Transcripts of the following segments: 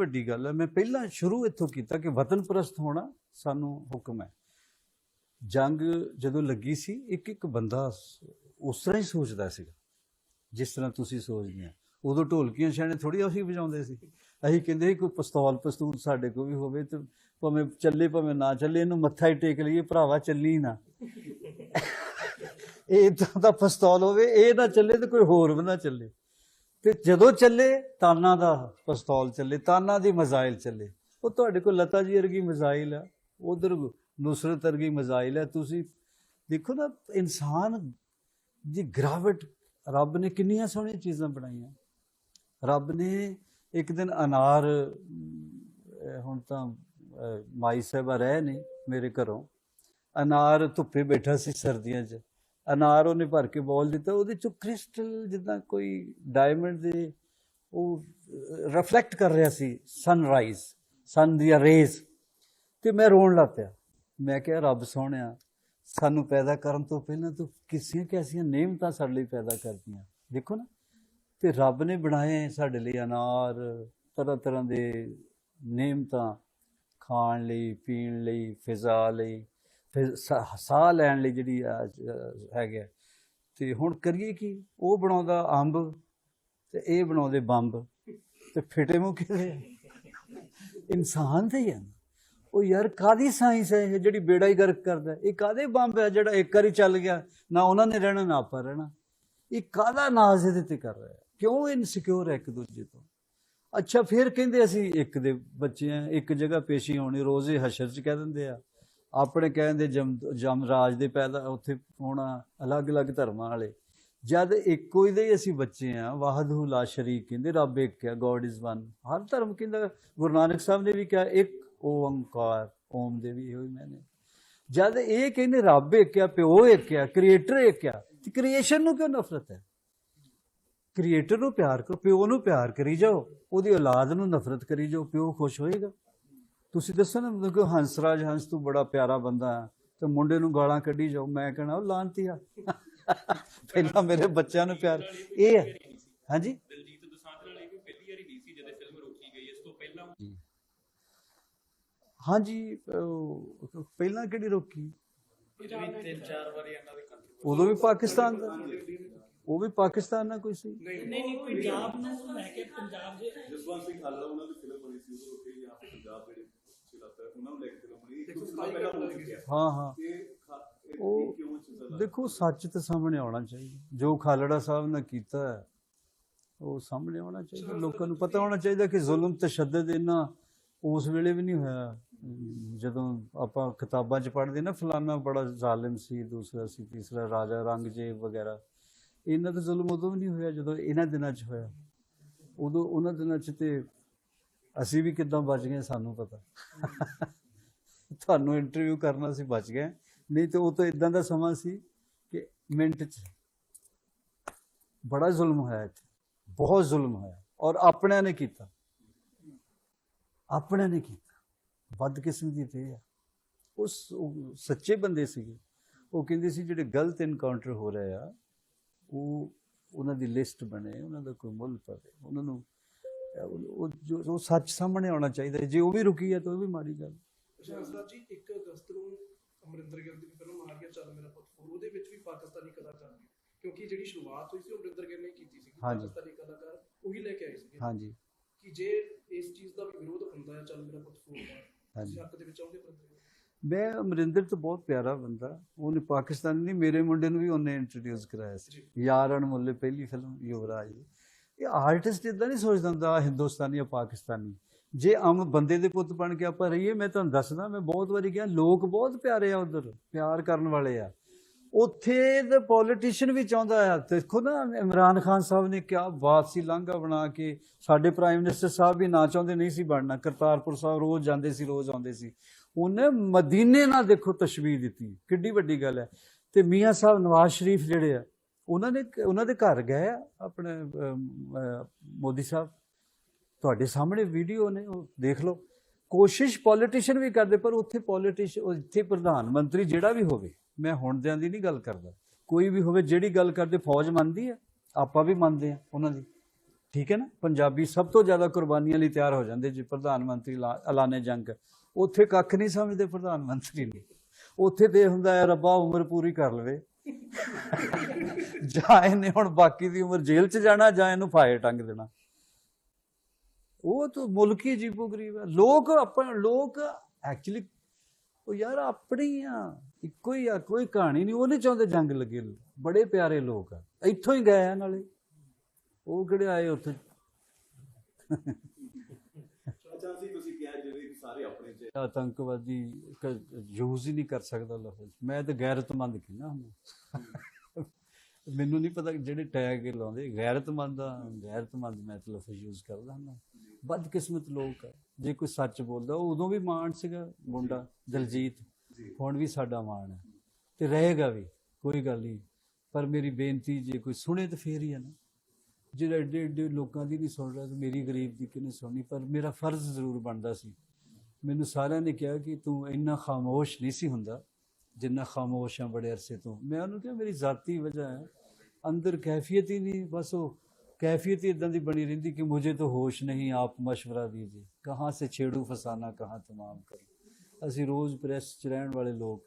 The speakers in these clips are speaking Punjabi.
ਵੱਡੀ ਗੱਲ ਹੈ, ਮੈਂ ਪਹਿਲਾਂ ਸ਼ੁਰੂ ਇੱਥੋਂ ਕੀਤਾ ਕਿ ਵਤਨ ਪ੍ਰਸਤ ਹੋਣਾ ਸਾਨੂੰ ਹੁਕਮ ਹੈ। ਜੰਗ ਜਦੋਂ ਲੱਗੀ ਸੀ ਇੱਕ ਇੱਕ ਬੰਦਾ ਉਸ ਤਰ੍ਹਾਂ ਹੀ ਸੋਚਦਾ ਸੀਗਾ, ਜਿਸ ਤਰ੍ਹਾਂ ਤੁਸੀਂ ਸੋਚਦੇ ਆ ਉਦੋਂ ਢੋਲਕੀਆਂ ਛਾਣੇ ਥੋੜੀ ਅਸੀਂ ਵਜਾਉਂਦੇ ਸੀ। ਅਸੀਂ ਕਹਿੰਦੇ ਸੀ, ਕੋਈ ਪਿਸਤੌਲ, ਪਸਤੂਲ ਸਾਡੇ ਕੋਲ ਵੀ ਹੋਵੇ ਤੇ ਭਾਵੇਂ ਚੱਲੇ, ਭਾਵੇਂ ਨਾ ਚੱਲੇ, ਇਹਨੂੰ ਮੱਥਾ ਹੀ ਟੇਕ ਲਈਏ, ਭਰਾਵਾ ਚੱਲੀ ਨਾ। ਇਹ ਇਦਾਂ ਦਾ ਪਿਸਤੌਲ ਹੋਵੇ, ਇਹ ਨਾ ਚੱਲੇ ਤੇ ਕੋਈ ਹੋਰ ਵੀ ਨਾ ਚੱਲੇ। ਤੇ ਜਦੋਂ ਚੱਲੇ, ਤਾਨਾ ਦਾ ਪਿਸਤੌਲ ਚੱਲੇ, ਤਾਨਾ ਦੀ ਮਜ਼ਾਇਲ ਚੱਲੇ। ਉਹ ਤੁਹਾਡੇ ਕੋਲ ਲਤਾ ਜੀ ਵਰਗੀ ਮਜ਼ਾਇਲ ਆ, ਉਧਰ ਨੁਸਰਤ ਵਰਗੀ ਮਜ਼ਾਇਲ ਆ। ਤੁਸੀਂ ਦੇਖੋ ਨਾ, ਇਨਸਾਨ ਦੀ ਗ੍ਰਾਵਿਟ, ਰੱਬ ਨੇ ਕਿੰਨੀਆਂ ਸੋਹਣੀਆਂ ਚੀਜ਼ਾਂ ਬਣਾਈਆਂ। ਰੱਬ ਨੇ ਇੱਕ ਦਿਨ ਅਨਾਰ ਹੁਣ ਤਾਂ ਮਾਈ ਸਾਹਿਬਾ ਰਹੇ ਨੇ ਮੇਰੇ ਘਰੋਂ। ਅਨਾਰ ਧੁੱਪੇ ਬੈਠਾ ਸੀ ਸਰਦੀਆਂ 'ਚ। ਅਨਾਰ ਉਹਨੇ ਭਰ ਕੇ ਬੋਲ ਦਿੱਤਾ, ਉਹਦੇ ਚੋਂ ਕ੍ਰਿਸਟਲ ਜਿੱਦਾਂ ਕੋਈ ਡਾਇਮੰਡ ਦੇ ਉਹ ਰਿਫਲੈਕਟ ਕਰ ਰਿਹਾ ਸੀ ਸਨਰਾਈਜ਼ ਸਨ ਦੀਆਂ ਰੇਜ਼ ਤੇ ਮੈਂ ਰੋਣ ਲੱਗ ਪਿਆ। ਮੈਂ ਕਿਹਾ, ਰੱਬ ਸੋਹਣਿਆ, ਸਾਨੂੰ ਪੈਦਾ ਕਰਨ ਤੋਂ ਪਹਿਲਾਂ ਤੂੰ ਕਿਸੀਆਂ ਕਿਸੀਆਂ ਨੇਮਤਾਂ ਸਾਡੇ ਲਈ ਪੈਦਾ ਕਰਦੀਆਂ ਦੇਖੋ ਨਾ, ਤੇ ਰੱਬ ਨੇ ਬਣਾਏ ਸਾਡੇ ਲਈ ਅਨਾਰ, ਤਰ੍ਹਾਂ ਤਰ੍ਹਾਂ ਦੇ ਨੇਮਤਾਂ, ਖਾਣ ਲਈ, ਪੀਣ ਲਈ, ਫਿਜ਼ਾ ਲਈ। ਫਿਰ ਸਾ- ਸਾਹ ਲੈਣ ਲਈ ਜਿਹੜੀ ਆ, ਅ, ਹੈਗਾ ਤੇ ਹੁਣ ਕਰੀਏ ਕੀ? ਉਹ ਬਣਾਉਂਦਾ ਅੰਬ ਤੇ ਇਹ ਬਣਾਉਂਦੇ ਬੰਬ। ਤੇ ਫਿਟੇ ਮੂੰਹ ਕਿਹਦੇ ਆ? ਇਨਸਾਨ ਦੇ ਹੀ ਆ। ਨਾ। ਉਹ ਯਾਰ ਕਾਦੀ ਸਾਇੰਸ ਹੈ ਇਹ ਜਿਹੜੀ ਬੇੜਾ ਹੀ ਗਰਕ ਕਰਦਾ? ਇਹ ਕਾਦੇ ਬੰਬ ਹੈ ਜਿਹੜਾ ਇੱਕ ਵਾਰੀ ਚੱਲ ਗਿਆ ਨਾ ਉਹਨਾਂ ਨੇ ਰਹਿਣਾ ਨਾ ਆਪਾਂ ਰਹਿਣਾ? ਇਹ ਕਾਦਾ ਨਾਜ਼ ਇਹਦੇ ਤੇ ਕਰ ਰਿਹਾ? ਕਿਉਂ ਇਨਸਿਕਿਉਰ ਹੈ ਇੱਕ ਦੂਜੇ ਤੋਂ? ਅੱਛਾ ਫਿਰ ਕਹਿੰਦੇ ਅਸੀਂ ਇੱਕ ਦੇ ਬੱਚੇ ਆ ਇੱਕ ਜਗ੍ਹਾ ਪੇਸ਼ੀ ਹੋਣੀ ਰੋਜ਼ੇ ਹਸ਼ਰ ਚ ਕਹਿ ਦਿੰਦੇ ਆ। ਆਪਣੇ ਕਹਿੰਦੇ ਜਮ, ਜਮਰਾਜ ਦੇ ਪੈਦਾ ਉੱਥੇ ਹੋਣਾ ਅਲੱਗ-ਅਲੱਗ ਧਰਮਾਂ ਵਾਲੇ। ਜਦ ਇੱਕੋ ਹੀ ਦੇ ਅਸੀਂ ਬੱਚੇ ਆ ਵਾਹਦਹੁ ਲਾ ਸ਼ਰੀਕ ਕਹਿੰਦੇ, ਰੱਬ ਇੱਕ ਹੈ ਗੋਡ ਇਜ਼ ਵਨ ਹਰ ਧਰਮ ਕਹਿੰਦਾ, ਗੁਰੂ ਨਾਨਕ ਸਾਹਿਬ ਨੇ ਵੀ ਕਿਹਾ, ਇੱਕ ਓੰਕਾਰ, ਓਮ ਦੇ ਵੀ ਇਹੋ ਮੈਨੇ। ਜਦ ਇਹ ਕਹਿੰਦੇ, ਰੱਬ ਇੱਕ ਆ, ਪਿਓ ਇੱਕ ਆ, ਕ੍ਰੀਏਟਰ ਇੱਕ ਆ, ਤੇ ਕ੍ਰੀਏਸ਼ਨ ਨੂੰ ਕਿਉਂ ਨਫ਼ਰਤ ਹੈ? ਕ੍ਰੀਏਟਰ ਨੂੰ ਪਿਆਰ ਕਰੋ, ਪਿਓ ਨੂੰ ਪਿਆਰ ਕਰੀ ਜਾਓ, ਉਹਦੀ ਔਲਾਦ ਨੂੰ ਨਫ਼ਰਤ ਕਰੀ ਜਾਓ, ਪਿਓ ਖੁਸ਼ ਹੋਏਗਾ। ਤੁਸੀਂ ਦੱਸੋ ਨਾ ਮਤਲਬ ਕਿ ਹੰਸਰਾਜ ਹੰਸ ਤੂੰ ਬੜਾ ਪਿਆਰਾ ਬੰਦਾ ਹੈ ਤੇ ਮੁੰਡੇ ਨੂੰ ਗਾਲਾਂ ਕੱਢੀ ਜਾਓ ਮੈਂ ਕਹਣਾ ਉਹ ਲਾਂਤੀਆ ਪਹਿਲਾਂ ਮੇਰੇ ਬੱਚਿਆਂ ਨੂੰ ਪਿਆਰ ਇਹ ਹੈ। ਹਾਂਜੀ? ਦਲਜੀਤ ਦੋਸਾਂਝ ਨਾਲ ਇਹ ਵੀ ਪਹਿਲੀ ਵਾਰੀ ਨਹੀਂ ਸੀ ਜਦੋਂ ਫਿਲਮ ਰੋਕੀ ਗਈ ਇਸ ਤੋਂ ਪਹਿਲਾਂ ਹਾਂਜੀ ਪਹਿਲਾਂ ਕਿਹੜੀ ਰੋਕੀ? ਇਹ ਵੀ ਤਿੰਨ ਚਾਰ ਵਾਰੀ ਇਹਨਾਂ ਦੇ ਕੰਟਰੀ ਉਦੋਂ ਵੀ ਪਾਕਿਸਤਾਨ ਦਾ। ਉਹ ਵੀ ਪਾਕਿਸਤਾਨ ਨਾਲ ਕੋਈ ਸੀ? ਨਹੀਂ ਨਹੀਂ ਪੰਜਾਬ ਨੂੰ ਲੈ ਕੇ ਪੰਜਾਬ ਦੇ ਜਸਵੰਤ ਸਿੰਘ ਹਾਲਾ ਉਹਨਾਂ ਦੀ ਫਿਲਮ ਬਣੀ ਸੀ ਉਦੋਂ ਉੱਥੇ ਜਾਂ ਪੰਜਾਬ ਜਿਹੜੇ ਚਲਾਤਾ ਉਹਨਾਂ ਨੂੰ ਲੈ ਕੇ ਫਿਲਮ ਬਣੀ ਇੱਕ ਉਸ ਨਾਲ ਪਹਿਲਾਂ ਹੋ ਚੁੱਕਿਆ। ਹਾਂ ਹਾਂ। ਉਹ ਦਾ ਦੇਖੋ ਸੱਚ ਤਾਂ ਸਾਹਮਣੇ ਆਉਣਾ ਚਾਹੀਦਾ। ਜੋ ਖਾਲੜਾ ਸਾਹਿਬ ਨੇ ਕੀਤਾ ਹੈ, ਉਹ ਸਾਹਮਣੇ ਆਉਣਾ ਚਾਹੀਦਾ। ਲੋਕਾਂ ਨੂੰ ਪਤਾ ਹੋਣਾ ਚਾਹੀਦਾ ਕਿ ਜ਼ੁਲਮ ਤਸ਼ੱਦਦ ਇਹਨਾਂ ਉਸ ਵੇਲੇ ਵੀ ਨਹੀਂ ਹੋਇਆ। ਜਦੋਂ ਆਪਾਂ ਕਿਤਾਬਾਂ 'ਚ ਪੜ੍ਹਦੇ ਨਾ ਫਲਾਨਾ ਬੜਾ ਜ਼ਾਲਿਮ ਸੀ ਦੂਸਰਾ ਸੀ ਤੀਸਰਾ ਰਾਜਾ ਰੰਗਜੇਬ ਵਗੈਰਾ। ਇਹਨਾਂ ਦਾ ਜ਼ੁਲਮ ਉਦੋਂ ਵੀ ਨਹੀਂ ਹੋਇਆ ਜਦੋਂ ਇਹਨਾਂ ਦਿਨਾਂ 'ਚ ਹੋਇਆ। ਉਦੋਂ ਉਹਨਾਂ ਦਿਨਾਂ 'ਚ ਤੇ ਅਸੀਂ ਵੀ ਕਿੱਦਾਂ ਬਚ ਗਏ ਸਾਨੂੰ ਪਤਾ। ਤੁਹਾਨੂੰ ਇੰਟਰਵਿਊ ਕਰਨਾ ਸੀ ਬਚ ਗਏ। ਨਹੀਂ ਤੇ ਉਹ ਤਾਂ ਇਦਾਂ ਦਾ ਸਮਾਂ ਸੀ ਕਿ ਮਿੰਟ 'ਚ ਬੜਾ ਜ਼ੁਲਮ ਹੋਇਆ ਇੱਥੇ। ਬਹੁਤ ਜ਼ੁਲਮ ਹੋਇਆ। ਔਰ ਆਪਣਿਆਂ ਨੇ ਕੀਤਾ। ਆਪਣਿਆਂ ਨੇ ਕੀਤਾ। ਵੱਧ ਕਿਸਮ ਬਦਕਿਸਮਤੀ ਤੇ ਆ। ਉਸ ਉਹ ਸੱਚੇ ਬੰਦੇ ਸੀਗੇ। ਉਹ ਕਹਿੰਦੇ ਸੀ ਜਿਹੜੇ ਗਲਤ ਇਨਕਾਊਂਟਰ ਹੋ ਰਹੇ ਆ ਉਹ ਉਹਨਾਂ ਦੀ ਲਿਸਟ ਬਣੇ ਉਹਨਾਂ ਦਾ ਕੋਈ ਮੁੱਲ ਪਵੇ। ਉਹਨਾਂ ਨੂੰ ਉਹ ਜੋ ਉਹ ਸੱਚ ਸਾਹਮਣੇ ਆਉਣਾ ਚਾਹੀਦਾ। ਜੇ ਉਹ ਵੀ ਰੁਕੀ ਹੈ ਤਾਂ ਉਹ ਵੀ ਮਾੜੀ ਗੱਲ। ਸ਼ਾਹਜ਼ਾਦ ਜੀ 1 ਅਗਸਤ ਨੂੰ ਅਮਰਿੰਦਰ ਗਿੱਲ ਦੀ ਫਿਲਮ ਆ ਰਹੀ ਹੈ ਚੱਲ ਮੇਰਾ ਪੁੱਤ ਉਹਦੇ ਵਿੱਚ ਵੀ ਪਾਕਿਸਤਾਨੀ ਕਲਾਕਾਰ ਨੇ। ਕਿਉਂਕਿ ਜਿਹੜੀ ਸ਼ੁਰੂਆਤ ਹੋਈ ਸੀ ਉਹ ਅਮਰਿੰਦਰ ਗਿੱਲ ਨੇ ਕੀਤੀ ਸੀ। ਪਾਕਿਸਤਾਨੀ ਕਲਾਕਾਰ ਉਹੀ ਲੈ ਕੇ ਆਏ ਸੀ ਹਾਂਜੀ। ਕਿ ਜੇ ਇਸ ਚੀਜ਼ ਦਾ ਵੀ ਵਿਰੋਧ ਹੁੰਦਾ ਹੈ ਚੱਲ ਮੇਰਾ ਪੁੱਤ ਫੋਰ ਦਾ ਹਾਂਜੀ। ਤੁਸੀਂ ਹੱਕ ਦੇ ਵਿੱਚ ਆਉਂਦੇ ਅਮਰਿੰਦਰ ਗਿੱਲ? ਮੈਂ ਅਮਰਿੰਦਰ ਤੋਂ ਬਹੁਤ ਪਿਆਰਾ ਬੰਦਾ। ਉਹਨੇ ਪਾਕਿਸਤਾਨੀ ਨਹੀਂ ਮੇਰੇ ਮੁੰਡੇ ਨੂੰ ਵੀ ਉਹਨੇ ਇੰਟਰੋਡਿਊਸ ਕਰਾਇਆ ਸੀ। ਯਾਰ ਅਣਮੁੱਲੇ ਪਹਿਲੀ ਫਿਲਮ ਯੁਵਰਾਜ। ਇਹ ਆਰਟਿਸਟ ਇਦਾਂ ਨਹੀਂ ਸੋਚਦਾ ਹੁੰਦਾ ਹਿੰਦੁਸਤਾਨੀ ਜਾਂ ਪਾਕਿਸਤਾਨੀ। ਜੇ ਆਮ ਬੰਦੇ ਦੇ ਪੁੱਤ ਬਣ ਕੇ ਆਪਾਂ ਰਹੀਏ ਮੈਂ ਤੁਹਾਨੂੰ ਦੱਸਦਾ ਮੈਂ ਬਹੁਤ ਵਾਰੀ ਕਿਹਾ ਲੋਕ ਬਹੁਤ ਪਿਆਰੇ ਆ ਉਧਰ ਪਿਆਰ ਕਰਨ ਵਾਲੇ ਆ। ਉੱਥੇ ਦੇ ਪੋਲੀਟੀਸ਼ੀਅਨ ਵੀ ਚਾਹੁੰਦਾ ਆ। ਦੇਖੋ ਨਾ ਇਮਰਾਨ ਖਾਨ ਸਾਹਿਬ ਨੇ ਕਿਹਾ ਬਾਤ ਸੀ ਲਾਂਘਾ ਬਣਾ ਕੇ ਸਾਡੇ ਪ੍ਰਾਈਮ ਮਿਨਿਸਟਰ ਸਾਹਿਬ ਵੀ ਨਾ ਚਾਹੁੰਦੇ ਨਹੀਂ ਸੀ ਬਣਨਾ। ਕਰਤਾਰਪੁਰ ਸਾਹਿਬ ਰੋਜ਼ ਜਾਂਦੇ ਸੀ ਰੋਜ਼ ਆਉਂਦੇ ਸੀ। ਉਹਨੇ ਮਦੀਨੇ ਨਾਲ ਦੇਖੋ ਤਸ਼ਬੀਹ ਦਿੱਤੀ। ਕਿੱਡੀ ਵੱਡੀ ਗੱਲ ਹੈ। ਤੇ ਮੀਆਂ ਸਾਹਿਬ ਨਵਾਜ਼ ਸ਼ਰੀਫ ਜਿਹੜੇ ਆ, ਉਹਨਾਂ ਨੇ ਉਹਨਾਂ ਦੇ ਘਰ ਗਏ ਆ ਆਪਣੇ ਮੋਦੀ ਸਾਹਿਬ। ਤੁਹਾਡੇ ਸਾਹਮਣੇ ਵੀਡੀਓ ਨੇ, ਉਹ ਦੇਖ ਲਓ। ਕੋਸ਼ਿਸ਼ ਪੋਲੀਟੀਸ਼ੀਅਨ ਵੀ ਕਰਦੇ, ਪਰ ਉੱਥੇ ਪੋਲੀਟੀਸ਼ੀਅਨ ਉੱਥੇ ਪ੍ਰਧਾਨ ਮੰਤਰੀ ਜਿਹੜਾ ਵੀ ਹੋਵੇ, ਮੈਂ ਹੁਣ ਦਿਆਂ ਦੀ ਨਹੀਂ ਗੱਲ ਕਰਦਾ। ਕੋਈ ਵੀ ਹੋਵੇ, ਜਿਹੜੀ ਗੱਲ ਕਰਦੇ, ਫੌਜ ਮੰਨਦੀ ਹੈ, ਆਪਾਂ ਵੀ ਮੰਨਦੇ ਆ ਉਹਨਾਂ ਦੀ। ਠੀਕ ਹੈ ਨਾ? ਪੰਜਾਬੀ ਸਭ ਤੋਂ ਜ਼ਿਆਦਾ ਕੁਰਬਾਨੀਆਂ ਲਈ ਤਿਆਰ ਹੋ ਜਾਂਦੇ ਜੇ ਪ੍ਰਧਾਨ ਮੰਤਰੀ ਐਲਾ- ਐਲਾਨੇ ਜੰਗ। ਉੱਥੇ ਕੱਖ ਨਹੀਂ ਸਮਝਦੇ ਪ੍ਰਧਾਨ ਮੰਤਰੀ ਨੂੰ। ਉੱਥੇ ਤੇ ਹੁੰਦਾ ਹੈ, ਰੱਬਾ ਉਮਰ ਪੂਰੀ ਕਰ ਲਵੇ। ਜਾਂ ਇਹਨੇ ਹੁਣ ਬਾਕੀ ਦੀ ਉਮਰ ਜੇਲ੍ਹ 'ਚ ਜਾਣਾ ਜਾਂ ਇਹਨੂੰ ਫਾਇਰ ਟੰਗ ਦੇਣਾ। ਉਹ ਤਾਂ ਮੁਲਕ ਹੀ ਅਜੀਬੋ ਗਰੀਬ ਹੈ। ਲੋਕ ਆਪਣ, ਲੋਕ ਐਕਚੁਅਲੀ ਉਹ ਯਾਰ ਆਪਣੀ ਆ, ਇੱਕੋ ਹੀ ਆ, ਕੋਈ ਕਹਾਣੀ ਨਹੀਂ। ਉਹ ਨਹੀਂ ਚਾਹੁੰਦੇ ਜੰਗ ਲੱਗੇ ਬੜੇ ਪਿਆਰੇ ਲੋਕ ਆ। ਇੱਥੋਂ ਹੀ ਗਏ ਆ ਨਾਲੇ। ਉਹ ਕਿਹੜੇ ਆਏ ਉੱਥੇ ਅੱਛਾ ਸੀ ਤੁਸੀਂ ਕਿਹਾ ਜਿਵੇਂ ਕਿ ਸਾਰੇ ਆਪਣੇ ਚ ਆਤੰਕਵਾਦੀ ਯੂਜ਼ ਹੀ ਨਹੀਂ ਕਰ ਸਕਦਾ ਲਫ਼ਜ਼ ਮੈਂ ਤਾਂ ਗੈਰਤਮੰਦ ਕਹਿੰਦਾ ਹਾਂ ਮੈਨੂੰ ਨਹੀਂ ਪਤਾ ਜਿਹੜੇ ਟੈਗ ਲਾਉਂਦੇ ਗੈਰਤਮੰਦ ਆ ਗੈਰਤਮੰਦ ਮੈਂ ਤਾਂ ਲਫ਼ਜ਼ ਯੂਜ਼ ਕਰਦਾ ਹਾਂ ਬਦਕਿਸਮਤ ਲੋਕ ਆ। ਜੇ ਕੋਈ ਸੱਚ ਬੋਲਦਾ ਉਹ ਉਦੋਂ ਵੀ ਮਾਣ ਸੀਗਾ ਮੁੰਡਾ ਦਲਜੀਤ। ਹੁਣ ਵੀ ਸਾਡਾ ਮਾਣ ਹੈ ਤੇ ਰਹੇਗਾ ਵੀ ਕੋਈ ਗੱਲ ਨਹੀਂ। ਪਰ ਮੇਰੀ ਬੇਨਤੀ ਜੇ ਕੋਈ ਸੁਣੇ ਤਾਂ ਫੇਰ ਹੀ ਹੈ ਨਾ। ਜਿਹੜਾ ਏਡੇ ਏਡੇ ਲੋਕਾਂ ਦੀ ਨਹੀਂ ਸੁਣ ਰਿਹਾ ਤੇ ਮੇਰੀ ਗਰੀਬ ਦੀ ਕਿਹਨੇ ਸੁਣਨੀ? ਪਰ ਮੇਰਾ ਫਰਜ਼ ਜ਼ਰੂਰ ਬਣਦਾ ਸੀ ਮੈਨੂੰ ਸਾਰਿਆਂ ਨੇ ਕਿਹਾ ਕਿ ਤੂੰ ਇੰਨਾ ਖਾਮੋਸ਼ ਨਹੀਂ ਸੀ ਹੁੰਦਾ, ਜਿੰਨਾ ਖਾਮੋਸ਼ ਆ ਬੜੇ ਅਰਸੇ ਤੋਂ। ਮੈਂ ਉਹਨੂੰ ਕਿਹਾ, ਮੇਰੀ ਜ਼ਾਤੀ ਵਜ੍ਹਾ ਹੈ। ਅੰਦਰ ਕੈਫੀਅਤ ਹੀ ਨਹੀਂ, ਬਸ ਉਹ ਕੈਫੀਅਤ ਹੀ ਇਦਾਂ ਦੀ ਬਣੀ ਰਹਿੰਦੀ ਕਿ ਮੁਝੇ ਤਾਂ ਹੋਸ਼ ਨਹੀਂ, ਆਪ مشورہ ਦੀਜੀਏ ਕਹਾਂ ਸੇ ਛੇੜੂ ਫਸਾਨਾ, ਕਹਾਂ ਤਮਾਮ ਕਰੋ। ਅਸੀਂ ਰੋਜ਼ ਪ੍ਰੈਸ ਚ ਰਹਿਣ ਵਾਲੇ ਲੋਕ,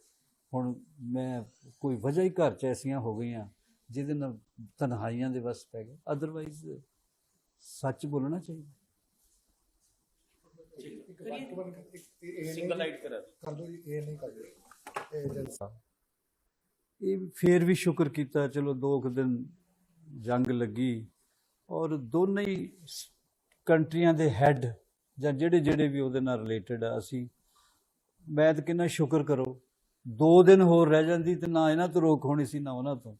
ਹੁਣ ਮੈਂ ਕੋਈ ਵਜ੍ਹਾ ਹੀ ਘਰ ਚ ਐਸੀਆਂ ਹੋ ਗਈਆਂ, ਜਿਹਦੇ ਨਾਲ ਤਨਹਾਈਆਂ ਦੇ ਵਸ ਪੈ ਗਏ। ਅਦਰਵਾਈਜ਼ ਸੱਚ ਬੋਲਣਾ ਚਾਹੀਦਾ। ਸਿੰਗਲ ਲਾਈਟ ਕਰਾ ਕਰ ਦੋ ਜੀ ਇਹ ਨਹੀਂ ਕਰਦੇ ਇਹ ਜਲਸਾ ਇਹ ਫੇਰ ਵੀ ਸ਼ੁਕਰ ਕੀਤਾ ਚਲੋ ਦੋ ਕੁ ਦਿਨ ਜੰਗ ਲੱਗੀ ਔਰ ਦੋਨੇ ਹੀ ਕੰਟਰੀਆਂ ਦੇ ਹੈੱਡ ਜਾਂ ਜਿਹੜੇ ਜਿਹੜੇ ਵੀ ਉਹਦੇ ਨਾਲ ਰਿਲੇਟਡ ਆ ਅਸੀਂ ਮੈਂ ਤਾਂ ਕਹਿੰਦਾ ਸ਼ੁਕਰ ਕਰੋ ਦੋ ਦਿਨ ਹੋਰ ਰਹਿ ਜਾਂਦੀ ਤੇ ਨਾ ਇਹਨਾਂ ਤੋਂ ਰੋਕ ਹੋਣੀ ਸੀ ਨਾ ਉਹਨਾਂ ਤੋਂ।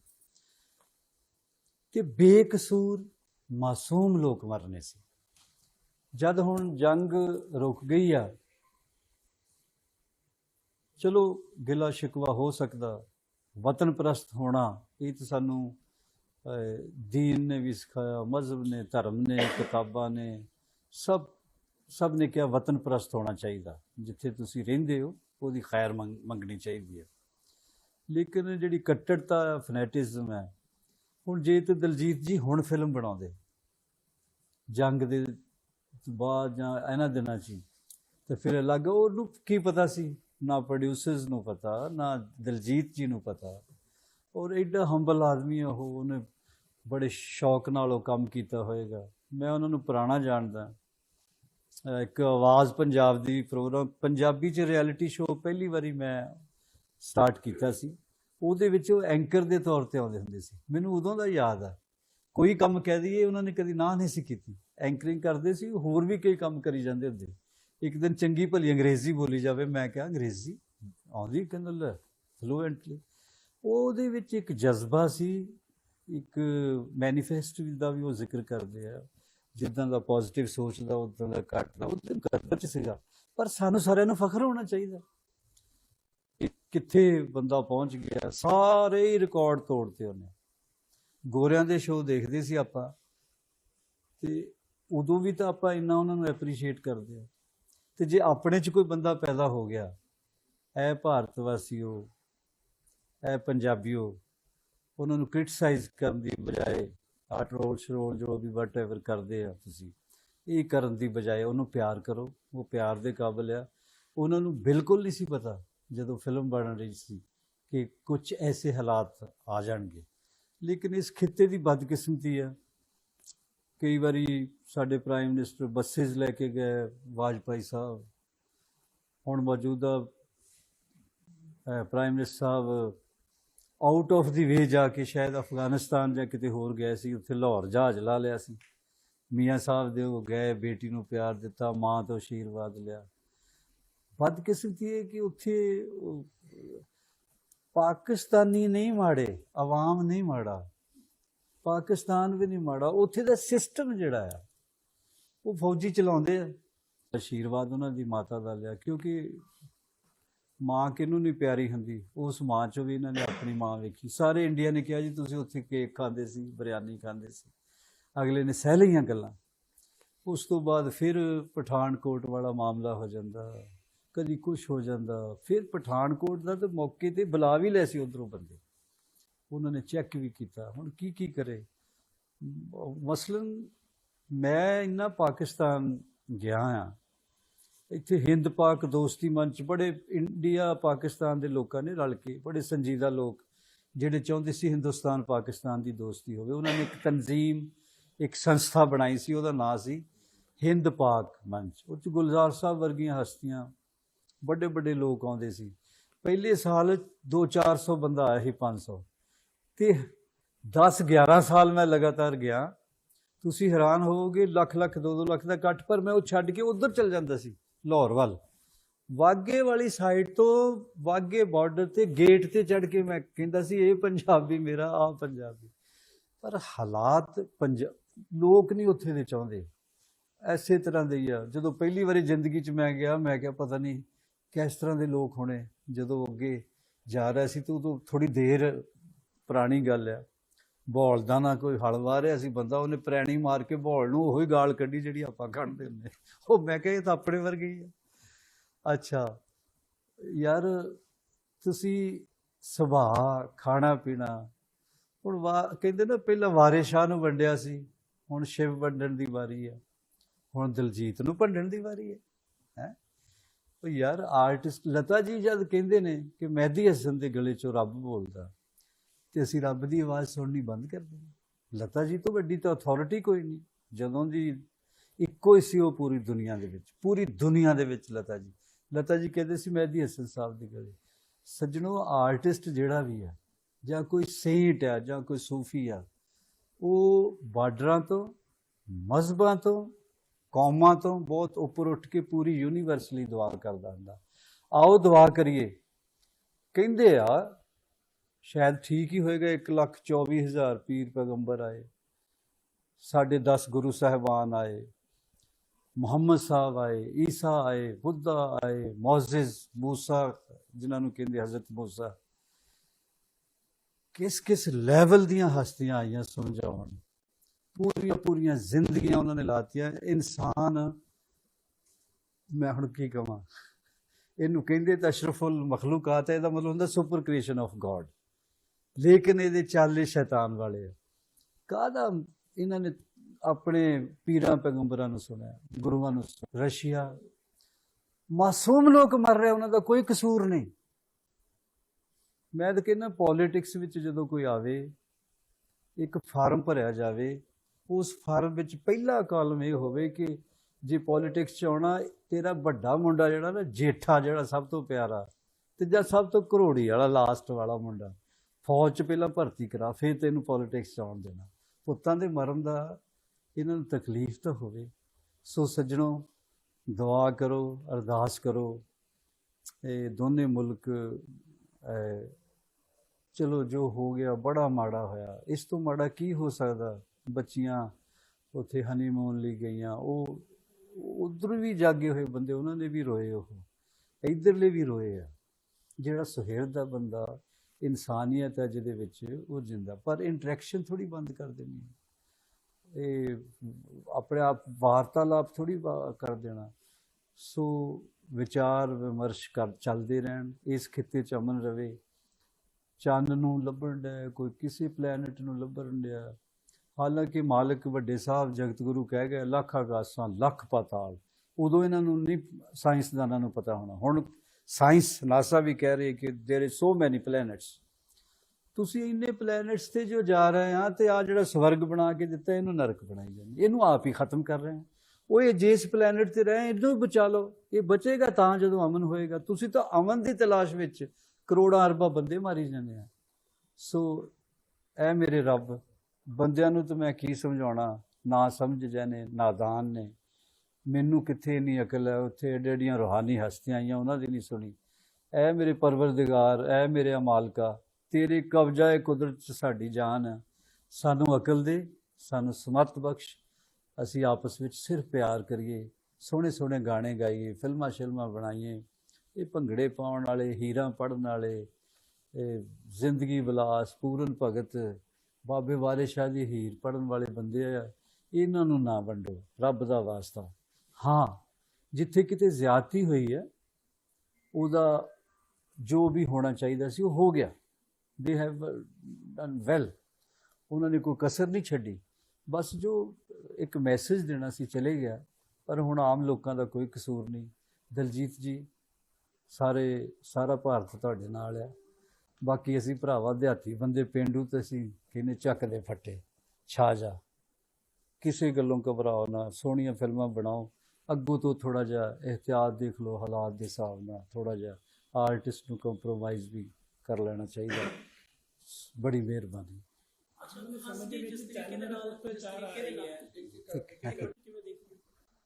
ਤੇ ਬੇਕਸੂਰ ਮਾਸੂਮ ਲੋਕ ਮਰਨੇ ਸੀ। ਜਦ ਹੁਣ ਜੰਗ ਰੁਕ ਗਈ ਆ, ਚਲੋ ਗਿਲਾ ਸ਼ਿਕਵਾ ਹੋ ਸਕਦਾ ਵਤਨ ਪ੍ਰਸਤ ਹੋਣਾ, ਇਹ ਤਾਂ ਸਾਨੂੰ ਦੀਨ ਨੇ ਵੀ ਸਿਖਾਇਆ, ਮਜ਼ਹਬ ਨੇ, ਧਰਮ ਨੇ, ਕਿਤਾਬਾਂ ਨੇ, ਸਭ ਸਭ ਨੇ ਕਿਹਾ ਵਤਨ ਪ੍ਰਸਤ ਹੋਣਾ ਚਾਹੀਦਾ, ਜਿੱਥੇ ਤੁਸੀਂ ਰਹਿੰਦੇ ਹੋ, ਉਹਦੀ ਖੈਰ ਮੰਗ- ਮੰਗਣੀ ਚਾਹੀਦੀ ਹੈ। ਲੇਕਿਨ ਜਿਹੜੀ ਕੱਟੜਤਾ, ਫਨੈਟਿਜ਼ਮ ਹੈ, ਹੁਣ ਜੇ ਤੇ ਦਲਜੀਤ ਜੀ ਹੁਣ ਫਿਲਮ ਬਣਾਉਂਦੇ, ਜੰਗ ਦੇ ਬਾਅਦ ਜਾਂ ਇਹਨਾਂ ਦਿਨਾਂ 'ਚ ਹੀ, ਤੇ ਫਿਰ ਅਲੱਗ ਉਹਨੂੰ ਕੀ ਪਤਾ ਸੀ? ਨਾ ਪ੍ਰੋਡਿਊਸਰਸ ਨੂੰ ਪਤਾ ਨਾ ਦਿਲਜੀਤ ਜੀ ਨੂੰ ਪਤਾ। ਔਰ ਐਡਾ ਹੰਬਲ ਆਦਮੀ ਆ ਉਹ ਉਹਨੇ ਬੜੇ ਸ਼ੌਕ ਨਾਲ ਉਹ ਕੰਮ ਕੀਤਾ ਹੋਏਗਾ। ਮੈਂ ਉਹਨਾਂ ਨੂੰ ਪੁਰਾਣਾ ਜਾਣਦਾ। ਇੱਕ ਆਵਾਜ਼ ਪੰਜਾਬ ਦੀ ਪ੍ਰੋਗਰਾਮ ਪੰਜਾਬੀ ਚ ਰਿਐਲਿਟੀ ਸ਼ੋਅ ਪਹਿਲੀ ਵਾਰੀ ਮੈਂ ਸਟਾਰਟ ਕੀਤਾ ਸੀ। ਉਹਦੇ ਵਿੱਚ ਉਹ ਐਂਕਰ ਦੇ ਤੌਰ ਤੇ ਆਉਂਦੇ ਹੁੰਦੇ ਸੀ। ਮੈਨੂੰ ਉਦੋਂ ਦਾ ਯਾਦ ਆ। ਕੋਈ ਕੰਮ ਕਹਿ ਦਈਏ ਉਹਨਾਂ ਨੇ ਕਦੀ ਨਾ ਨਹੀਂ ਸੀ ਕੀਤੀ। ਐਂਕਰਿੰਗ ਕਰਦੇ ਸੀ, ਹੋਰ ਵੀ ਕਈ ਕੰਮ ਕਰੀ ਜਾਂਦੇ ਹੁੰਦੇ। ਇੱਕ ਦਿਨ ਚੰਗੀ ਭਲੀ ਅੰਗਰੇਜ਼ੀ ਬੋਲੀ ਜਾਵੇ, ਮੈਂ ਕਿਹਾ, ਅੰਗਰੇਜ਼ੀ? ਆਉਂਦੀ ਕਹਿੰਦਾ ਫਲੂਐਂਟਲੀ ਉਹਦੇ ਵਿੱਚ ਇੱਕ ਜਜ਼ਬਾ ਸੀ, ਇੱਕ ਮੈਨੀਫੈਸਟ ਦਾ ਵੀ ਉਹ ਜ਼ਿਕਰ ਕਰਦੇ ਆ, ਜਿੱਦਾਂ ਦਾ ਪੋਜ਼ਿਟਿਵ ਸੋਚਦਾ, ਉਦਾਂ ਦਾ ਘੱਟ ਦਾ ਉਦਾਂ ਕਰਦਾ ਚ ਸੀਗਾ। ਪਰ ਸਾਨੂੰ ਸਾਰਿਆਂ ਨੂੰ ਫਖਰ ਹੋਣਾ ਚਾਹੀਦਾ। ਕਿੱਥੇ ਬੰਦਾ ਪਹੁੰਚ ਗਿਆ, ਸਾਰੇ ਹੀ ਰਿਕਾਰਡ ਤੋੜਤੇ ਉਹਨੇ। ਗੋਰਿਆਂ ਦੇ ਸ਼ੋਅ ਦੇਖਦੇ ਸੀ ਆਪਾਂ। ਤੇ ਉਦੋਂ ਵੀ ਤਾਂ ਆਪਾਂ ਇੰਨਾ ਉਹਨਾਂ ਨੂੰ ਐਪਰੀਸ਼ੀਏਟ ਕਰਦੇ ਆ ਤੇ ਜੇ ਆਪਣੇ ਚ ਕੋਈ ਬੰਦਾ ਪੈਦਾ ਹੋ ਗਿਆ ਐ ਭਾਰਤ ਵਾਸੀਓ ਐ ਪੰਜਾਬੀਓ, ਉਹਨਾਂ ਨੂੰ ਕ੍ਰਿਟਿਸਾਈਜ਼ ਕਰਨ ਦੀ ਬਜਾਏ ਆ ਟਰੋਲ ਸ਼ਰੋਲ ਜੋ ਵੀ ਵਟਐਵਰ ਕਰਦੇ ਆ ਤੁਸੀਂ, ਇਹ ਕਰਨ ਦੀ ਬਜਾਏ ਉਹਨੂੰ ਪਿਆਰ ਕਰੋ, ਉਹ ਪਿਆਰ ਦੇ ਕਾਬਿਲ ਆ। ਉਹਨਾਂ ਨੂੰ ਬਿਲਕੁਲ ਨਹੀਂ ਸੀ ਪਤਾ ਜਦੋਂ ਫਿਲਮ ਬਣ ਰਹੀ ਸੀ ਕਿ ਕੁਝ ਐਸੇ ਹਾਲਾਤ ਆ ਜਾਣਗੇ। ਲੇਕਿਨ ਇਸ ਖਿੱਤੇ ਦੀ ਬਦਕਿਸਮਤੀ ਆ ਕਈ ਵਾਰੀ ਸਾਡੇ ਪ੍ਰਾਈਮ ਮਿਨਿਸਟਰ ਬੱਸਿਸ ਲੈ ਕੇ ਗਏ, ਵਾਜਪਾਈ ਸਾਹਿਬ। ਹੁਣ ਮੌਜੂਦਾ ਪ੍ਰਾਈਮ ਮਿਨਿਸਟਰ ਸਾਹਿਬ ਆਊਟ ਆਫ ਦੀ ਵੇ ਜਾ ਕੇ ਸ਼ਾਇਦ ਅਫਗਾਨਿਸਤਾਨ ਜਾਂ ਕਿਤੇ ਹੋਰ ਗਏ ਸੀ, ਉੱਥੇ ਲਾਹੌਰ ਜਹਾਜ਼ ਲਾ ਲਿਆ ਸੀ। ਮੀਆਂ ਸਾਹਿਬ ਦੇ ਉਹ ਗਏ, ਬੇਟੀ ਨੂੰ ਪਿਆਰ ਦਿੱਤਾ, ਮਾਂ ਤੋਂ ਆਸ਼ੀਰਵਾਦ ਲਿਆ। ਬਦਕਿਸਮਤੀ ਇਹ ਕਿ ਉੱਥੇ ਪਾਕਿਸਤਾਨੀ ਨਹੀਂ ਮਾੜੇ, ਆਵਾਮ ਨਹੀਂ ਮਾੜਾ। ਪਾਕਿਸਤਾਨ ਵੀ ਨਹੀਂ ਮਾੜਾ, ਉੱਥੇ ਦਾ ਸਿਸਟਮ ਜਿਹੜਾ ਆ, ਉਹ ਫੌਜੀ ਚਲਾਉਂਦੇ ਆ। ਆਸ਼ੀਰਵਾਦ ਉਹਨਾਂ ਦੀ ਮਾਤਾ ਦਾ ਲਿਆ, ਕਿਉਂਕਿ ਮਾਂ ਕਿਹਨੂੰ ਨਹੀਂ ਪਿਆਰੀ ਹੁੰਦੀ? ਉਸ ਮਾਂ ਚੋਂ ਵੀ ਇਹਨਾਂ ਨੇ ਆਪਣੀ ਮਾਂ ਵੇਖੀ। ਸਾਰੇ ਇੰਡੀਆ ਨੇ ਕਿਹਾ ਜੀ, ਤੁਸੀਂ ਉੱਥੇ ਕੇਕ ਖਾਂਦੇ ਸੀ ਬਿਰਿਆਨੀ ਖਾਂਦੇ ਸੀ। ਅਗਲੇ ਨੇ ਸਹਿ ਲਈਆਂ ਗੱਲਾਂ। ਉਸ ਤੋਂ ਬਾਅਦ ਫਿਰ ਪਠਾਨਕੋਟ ਵਾਲਾ ਮਾਮਲਾ ਹੋ ਜਾਂਦਾ, ਕਦੀ ਕੁਝ ਹੋ ਜਾਂਦਾ। ਫਿਰ ਪਠਾਨਕੋਟ ਦਾ ਤਾਂ ਮੌਕੇ ਤੇ ਬੁਲਾ ਵੀ ਲੈ ਸੀ ਉਧਰੋਂ ਬੰਦੇ। ਉਹਨਾਂ ਨੇ ਚੈੱਕ ਵੀ ਕੀਤਾ। ਹੁਣ ਕੀ ਕੀ ਕਰੇ? ਮ- ਮਸਲਨ, ਮੈਂ ਇੰਨਾ ਪਾਕਿਸਤਾਨ ਗਿਆ ਆ ਇੱਥੇ ਹਿੰਦ ਪਾਕ ਦੋਸਤੀ ਮੰਚ, ਬੜੇ ਇੰਡੀਆ, ਪਾਕਿਸਤਾਨ ਦੇ ਲੋਕਾਂ ਨੇ ਰਲ ਕੇ, ਬੜੇ ਸੰਜੀਦਾ ਲੋਕ, ਜਿਹੜੇ ਚਾਹੁੰਦੇ ਸੀ ਹਿੰਦੁਸਤਾਨ, ਪਾਕਿਸਤਾਨ ਦੀ ਦੋਸਤੀ ਹੋਵੇ। ਉਹਨਾਂ ਨੇ ਇੱਕ ਤਨਜ਼ੀਮ, ਇੱਕ ਸੰਸਥਾ ਬਣਾਈ ਸੀ, ਉਹਦਾ ਨਾਂ ਸੀ ਹਿੰਦ ਪਾਕ ਮੰਚ। ਉਹ 'ਚ ਗੁਲਜ਼ਾਰ ਸਾਹਿਬ ਵਰਗੀਆਂ ਹਸਤੀਆਂ ਵੱਡੇ ਵੱਡੇ ਲੋਕ ਆਉਂਦੇ ਸੀ। ਪਹਿਲੇ ਸਾਲ 2-400 ਬੰਦਾ ਆਇਆ ਸੀ 500 ਤੇ 10-11 ਸਾਲ ਮੈਂ ਲਗਾਤਾਰ ਗਿਆ। ਤੁਸੀਂ ਹੈਰਾਨ ਹੋਵੋਗੇ, ਲੱਖ ਲੱਖ 2-2 ਲੱਖ ਦਾ ਇਕੱਠ, ਪਰ ਮੈਂ ਉਹ ਛੱਡ ਕੇ ਉਧਰ ਚਲ ਜਾਂਦਾ ਸੀ, ਲਾਹੌਰ ਵੱਲ। ਵਾਗੇ ਵਾਲੀ ਸਾਈਡ ਤੋਂ ਵਾਗੇ ਬਾਰਡਰ ਤੇ ਗੇਟ ਤੇ ਚੜ ਕੇ ਮੈਂ ਕਹਿੰਦਾ ਸੀ, ਇਹ ਪੰਜਾਬੀ ਮੇਰਾ ਆ ਪੰਜਾਬੀ। ਪਰ ਹਾਲਾਤ ਪੰਜ, ਲੋਕ ਨਹੀਂ ਉੱਥੇ ਦੇ ਚਾਹੁੰਦੇ। ਐਸੇ ਤਰ੍ਹਾਂ ਦੇ ਹੀ ਆ। ਜਦੋਂ ਪਹਿਲੀ ਵਾਰੀ ਜ਼ਿੰਦਗੀ 'ਚ ਮੈਂ ਗਿਆ, ਮੈਂ ਕਿਹਾ ਪਤਾ ਨਹੀਂ ਕਿਸ ਤਰ੍ਹਾਂ ਦੇ ਲੋਕ ਹੋਣੇ, ਜਦੋਂ ਅੱਗੇ ਜਾ ਰਿਹਾ ਸੀ, ਤਾਂ ਉਦੋਂ ਥੋੜੀ ਦੇਰ ਪੁਰਾਣੀ ਗੱਲ ਆ। ਬੋਲ ਦਾ ਨਾ ਕੋਈ ਹਲਵਾ ਰਿਹਾ ਸੀ ਬੰਦਾ, ਉਹਨੇ ਪ੍ਰੈਣੀ ਮਾਰ ਕੇ ਬੌਲ ਨੂੰ ਉਹੀ ਗਾਲ ਕੱਢੀ ਜਿਹੜੀ ਆਪਾਂ ਕੱਢਦੇ ਹੁੰਦੇ ਉਹ ਮੈਂ ਕਿਹਾ ਇਹ ਤਾਂ ਆਪਣੇ ਵਰਗੀ ਹੀ ਆ। ਅੱਛਾ, ਯਾਰ ਤੁਸੀਂ ਸੁਭਾਅ ਖਾਣਾ ਪੀਣਾ, ਹੁਣ ਵਾ, ਕਹਿੰਦੇ ਨਾ ਪਹਿਲਾਂ ਵਾਰੇ ਸ਼ਾਹ ਨੂੰ ਵੰਡਿਆ ਸੀ, ਹੁਣ ਸ਼ਿਵ ਵੰਡਣ ਦੀ ਵਾਰੀ ਆ। ਹੁਣ ਦਿਲਜੀਤ ਨੂੰ ਭੰਡਣ ਦੀ ਵਾਰੀ ਹੈ ਹੈ? ਉਹ ਯਾਰ ਆਰਟਿਸਟ ਲਤਾ ਜੀ ਜਦ ਕਹਿੰਦੇ ਨੇ ਕਿ ਮਹਿਦੀ ਹਸਨ ਦੇ ਗਲੇ ਚੋਂ ਰੱਬ ਬੋਲਦਾ। ਤੇ ਅਸੀਂ ਰੱਬ ਦੀ ਆਵਾਜ਼ ਸੁਣਨੀ ਬੰਦ ਕਰ ਦਿੰਦੇ ਲਤਾ ਜੀ ਤੋਂ ਵੱਡੀ ਤਾਂ ਅਥਾਰਟੀ ਕੋਈ ਨਹੀਂ। ਜਦੋਂ ਦੀ ਇੱਕੋ ਹੀ ਸੀ ਉਹ ਪੂਰੀ ਦੁਨੀਆ ਦੇ ਵਿੱਚ, ਪੂਰੀ ਦੁਨੀਆ ਦੇ ਵਿੱਚ ਲਤਾ ਜੀ। ਲਤਾ ਜੀ ਕਹਿੰਦੇ ਸੀ, ਮੈਂ ਦੀ ਹਸਨ ਸਾਹਿਬ ਦੀ ਗਲੇ। ਸੱਜਣੋ ਆਰਟਿਸਟ ਜਿਹੜਾ ਵੀ ਆ ਜਾਂ ਕੋਈ ਸੇਂਟ ਆ ਜਾਂ ਕੋਈ ਸੂਫੀ ਆ ਉਹ ਬਾਰਡਰਾਂ ਤੋਂ, ਮਜ਼ਹਬਾਂ ਤੋਂ, ਕੌਮਾਂ ਤੋਂ ਬਹੁਤ ਉੱਪਰ ਉੱਠ ਕੇ ਪੂਰੀ ਯੂਨੀਵਰਸ ਲਈ ਦੁਆ ਕਰਦਾ ਹੁੰਦਾ। ਆਓ ਦੁਆ ਕਰੀਏ। ਕਹਿੰਦੇ ਆ ਸ਼ਾਇਦ ਠੀਕ ਹੀ ਹੋਏਗਾ 1 ਲੱਖ 24 ਹਜ਼ਾਰ ਪੀਰ ਪੈਗੰਬਰ ਆਏ, ਸਾਡੇ 10 ਗੁਰੂ ਸਾਹਿਬਾਨ ਆਏ, ਮੁਹੰਮਦ ਸਾਹਿਬ ਆਏ, ਈਸਾ ਆਏ, ਬੁੱਧਾ ਆਏ, ਮੌਜ਼ਿਜ਼, ਮੂਸਾ, ਜਿਨ੍ਹਾਂ ਨੂੰ ਕਹਿੰਦੇ ਹਜ਼ਰਤ ਮੂਸਾ। ਕਿਸ ਕਿਸ ਲੈਵਲ ਦੀਆਂ ਹਸਤੀਆਂ ਆਈਆਂ ਸਮਝਾਉਣ। ਪੂਰੀਆਂ ਪੂਰੀਆਂ ਜ਼ਿੰਦਗੀਆਂ ਉਹਨਾਂ ਨੇ ਲਾਤੀਆਂ। ਇਨਸਾਨ, ਮੈਂ ਹੁਣ ਕੀ ਕਹਾਂ ਇਹਨੂੰ ਕਹਿੰਦੇ ਤਾਂ ਅਸ਼ਰਫੁਲ ਮਖਲੂਕਾਤ ਹੈ, ਇਹਦਾ ਮਤਲਬ ਹੁੰਦਾ ਸੁਪਰ ਕ੍ਰੀਏਸ਼ਨ ਆਫ ਗੋਡ। ਲੇਕਿਨ ਇਹਦੇ ਚਾਲੇ ਸ਼ੈਤਾਨ ਵਾਲੇ ਆ। ਕਾਹਦਾ ਇਹਨਾਂ ਨੇ ਆਪਣੇ ਪੀਰਾਂ, ਪੈਗੰਬਰਾਂ ਨੂੰ ਸੁਣਿਆ, ਗੁਰੂਆਂ ਨੂੰ ਸੁਣਿਆ। ਰਸ਼ੀਆ, ਮਾਸੂਮ ਲੋਕ ਮਰ ਰਹੇ, ਉਹਨਾਂ ਦਾ ਕੋਈ ਕਸੂਰ ਨਹੀਂ। ਮੈਂ ਤਾਂ ਕਹਿੰਦਾ ਪੋਲਿਟਿਕਸ ਵਿੱਚ ਜਦੋਂ ਕੋਈ ਆਵੇ, ਇੱਕ ਫਾਰਮ ਭਰਿਆ ਜਾਵੇ, ਉਸ ਫਾਰਮ ਵਿੱਚ ਪਹਿਲਾ ਕਾਲਮ ਇਹ ਹੋਵੇ ਕਿ ਜੇ ਪੋਲਿਟਿਕਸ ਚ ਆਉਣਾ, ਤੇਰਾ ਵੱਡਾ ਮੁੰਡਾ ਜਿਹੜਾ ਨਾ, ਜੇਠਾ ਜਿਹੜਾ ਸਭ ਤੋਂ ਪਿਆਰਾ ਤੇ ਜਾਂ ਸਭ ਤੋਂ ਕਰੋੜੀ ਵਾਲਾ ਲਾਸਟ ਵਾਲਾ ਮੁੰਡਾ। ਫੌਜ ਚ ਪਹਿਲਾਂ ਭਰਤੀ ਕਰਾ ਫਿਰ ਤੈਨੂੰ ਪੋਲਿਟਿਕਸ ਚ ਆਉਣ ਦੇਣਾ। ਪੁੱਤਾਂ ਦੇ ਮਰਨ ਦਾ ਇਹਨਾਂ ਨੂੰ ਤਕਲੀਫ ਤਾਂ ਹੋਵੇ। ਸੋ ਸੱਜਣੋ ਦੁਆ ਕਰੋ ਅਰਦਾਸ ਕਰੋ। ਇਹ ਦੋਨੇ ਮੁਲਕ ਅਹ, ਚਲੋ ਜੋ ਹੋ ਗਿਆ ਬੜਾ ਮਾੜਾ ਹੋਇਆ। ਇਸ ਤੋਂ ਮਾੜਾ ਕੀ ਹੋ ਸਕਦਾ? ਬੱਚੀਆਂ ਉੱਥੇ ਹਨੀਮੂਨ ਲਈ ਗਈਆਂ। ਉਹ ਉਧਰ ਵੀ ਜਾਗੇ ਹੋਏ ਬੰਦੇ ਉਹਨਾਂ ਨੇ ਵੀ ਰੋਏ ਉਹ। ਇਧਰਲੇ ਵੀ ਰੋਏ ਆ। ਜਿਹੜਾ ਸੁਹੇਲ ਦਾ ਬੰਦਾ ਇਨਸਾਨੀਅਤ ਹੈ ਜਿਹਦੇ ਵਿੱਚ ਉਹ ਜਿੰਦਾ। ਪਰ ਇੰਟਰੈਕਸ਼ਨ ਥੋੜੀ ਬੰਦ ਕਰ ਦੇਣੀ ਇਹ ਆਪਣੇ ਆਪ ਵਾਰਤਾਲਾਪ ਥੋੜੀ ਕਰ ਦੇਣਾ। ਸੋ ਵਿਚਾਰ ਵਿਮਰਸ਼ ਕਰ ਚੱਲਦੇ ਰਹਿਣ, ਇਸ ਖਿੱਤੇ ਚ ਅਮਨ ਰਵੇ। ਚੰਨ ਨੂੰ ਲੱਭਣ ਡਿਆ, ਕੋਈ ਕਿਸੇ ਪਲੈਨਟ ਨੂੰ ਲੱਭਣ ਡਿਆ। ਹਾਲਾਂਕਿ ਮਾਲਕ ਵੱਡੇ ਸਾਹਿਬ ਜਗਤ ਗੁਰੂ ਕਹਿ ਗਏ, ਲੱਖ ਆਗਾਸਾਂ ਲੱਖ ਪਾਤਾਲ। ਉਦੋਂ ਇਹਨਾਂ ਨੂੰ ਨਹੀਂ ਸਾਇੰਸਦਾਨਾਂ ਨੂੰ ਪਤਾ ਹੋਣਾ। ਹੁਣ ਸਾਇੰਸ ਨਾਸਾ ਵੀ ਕਹਿ ਰਹੀ ਹੈ ਕਿ there is so many planets ਤੁਸੀਂ ਇੰਨੇ ਪਲੈਨਟਸ ਤੇ ਜੋ ਜਾ ਰਹੇ ਆ ਤੇ ਆ ਜਿਹੜਾ ਸਵਰਗ ਬਣਾ ਕੇ ਦਿੱਤਾ ਇਹਨੂੰ ਨਰਕ ਬਣਾਈ ਜਾਂਦੀ ਇਹਨੂੰ ਆਪ ਹੀ ਖਤਮ ਕਰ ਰਹੇ ਆ ਉਹ ਇਹ ਜਿਸ ਪਲੈਨਟ ਤੇ ਰਹੇ ਇਹਨੂੰ ਹੀ ਬਚਾ ਲਓ ਇਹ ਬਚੇਗਾ ਤਾਂ ਜਦੋਂ ਅਮਨ ਹੋਏਗਾ ਤੁਸੀਂ ਤਾਂ ਅਮਨ ਦੀ ਤਲਾਸ਼ ਵਿੱਚ ਕਰੋੜਾਂ ਅਰਬਾਂ ਬੰਦੇ ਮਾਰੀ ਜਾਂਦੇ ਆ ਸੋ ਐ ਮੇਰੇ ਰੱਬ ਬੰਦਿਆਂ ਨੂੰ ਤਾਂ ਮੈਂ ਕੀ ਸਮਝਾਉਣਾ ਨਾ ਸਮਝ ਜਾਣੇ ਨਾਦਾਨ ਨੇ ਮੈਨੂੰ ਕਿੱਥੇ ਨਹੀਂ ਅਕਲ ਹੈ? ਉੱਥੇ ਏਡੇ ਏਡੀਆਂ ਰੂਹਾਨੀ ਹਸਤੀਆਂ ਆਈਆਂ, ਉਹਨਾਂ ਦੀ ਨਹੀਂ ਸੁਣੀ। ਐ ਮੇਰੇ ਪਰਵਰਦਿਗਾਰ ਐ ਮੇਰੇ ਮਾਲਕਾ ਤੇਰੇ ਕਬਜ਼ਾ ਹੈ ਕੁਦਰਤ ਚ ਸਾਡੀ ਜਾਨ ਹੈ। ਸਾਨੂੰ ਅਕਲ ਦੇ, ਸਾਨੂੰ ਸਮਤ ਬਖਸ਼। ਅਸੀਂ ਆਪਸ ਵਿੱਚ ਸਿਰਫ ਪਿਆਰ ਕਰੀਏ ਸੋਹਣੇ ਸੋਹਣੇ ਗਾਣੇ ਗਾਈਏ ਫਿਲਮਾਂ ਸ਼ਿਲਮਾਂ ਬਣਾਈਏ। ਇਹ ਭੰਗੜੇ ਪਾਉਣ ਵਾਲੇ, ਹੀਰਾਂ ਪੜਨ ਵਾਲੇ, ਇਹ ਜ਼ਿੰਦਗੀ ਵਿਲਾਸ ਪੂਰਨ ਭਗਤ, ਬਾਬੇ ਵਾਲੇ ਸ਼ਾਹ ਦੀ ਹੀਰ ਪੜਨ ਵਾਲੇ ਬੰਦੇ ਆ। ਇਹਨਾਂ ਨੂੰ ਨਾ ਵੰਡੋ। ਰੱਬ ਦਾ ਵਾਸਤਾ। ਹਾਂ, ਜਿੱਥੇ ਕਿਤੇ ਜ਼ਿਆਦਤੀ ਹੋਈ ਹੈ, ਉਹਦਾ ਜੋ ਵੀ ਹੋਣਾ ਚਾਹੀਦਾ ਸੀ ਉਹ ਹੋ ਗਿਆ। ਦੇ ਹੈਵ ਡਨ ਵੈਲ ਉਹਨਾਂ ਨੇ ਕੋਈ ਕਸਰ ਨਹੀਂ ਛੱਡੀ। ਬਸ ਜੋ ਇੱਕ ਮੈਸੇਜ ਦੇਣਾ ਸੀ ਚਲੇ ਗਿਆ, ਪਰ ਹੁਣ ਆਮ ਲੋਕਾਂ ਦਾ ਕੋਈ ਕਸੂਰ ਨਹੀਂ। ਦਲਜੀਤ ਜੀ, ਸਾਰੇ, ਸਾਰਾ ਭਾਰਤ ਤੁਹਾਡੇ ਨਾਲ ਆ ਬਾਕੀ ਅਸੀਂ ਭਰਾਵਾ, ਦਿਹਾਤੀ ਬੰਦੇ ਪਿੰਡੂ ਤੇ ਅਸੀਂ ਕਿਨੇ ਚੱਕਦੇ ਫੱਟੇ? ਛਾ ਜਾ। ਕਿਸੇ ਗੱਲੋਂ ਘਬਰਾਓ ਨਾ। ਸੋਹਣੀਆਂ ਫਿਲਮਾਂ ਬਣਾਓ। ਅੱਗੋਂ ਤੋਂ ਥੋੜਾ ਜਿਹਾ ਇhtiyat ਦੇਖ ਲਓ ਹਾਲਾਤ ਦੇ ਹਿਸਾਬ ਨਾਲ ਥੋੜਾ ਜਿਹਾ ਆਰਟਿਸਟ ਨੂੰ ਕੰਪਰੋਮਾਈਜ਼ ਵੀ ਕਰ ਲੈਣਾ ਚਾਹੀਦਾ। ਬੜੀ ਮਿਹਰਬਾਨੀ।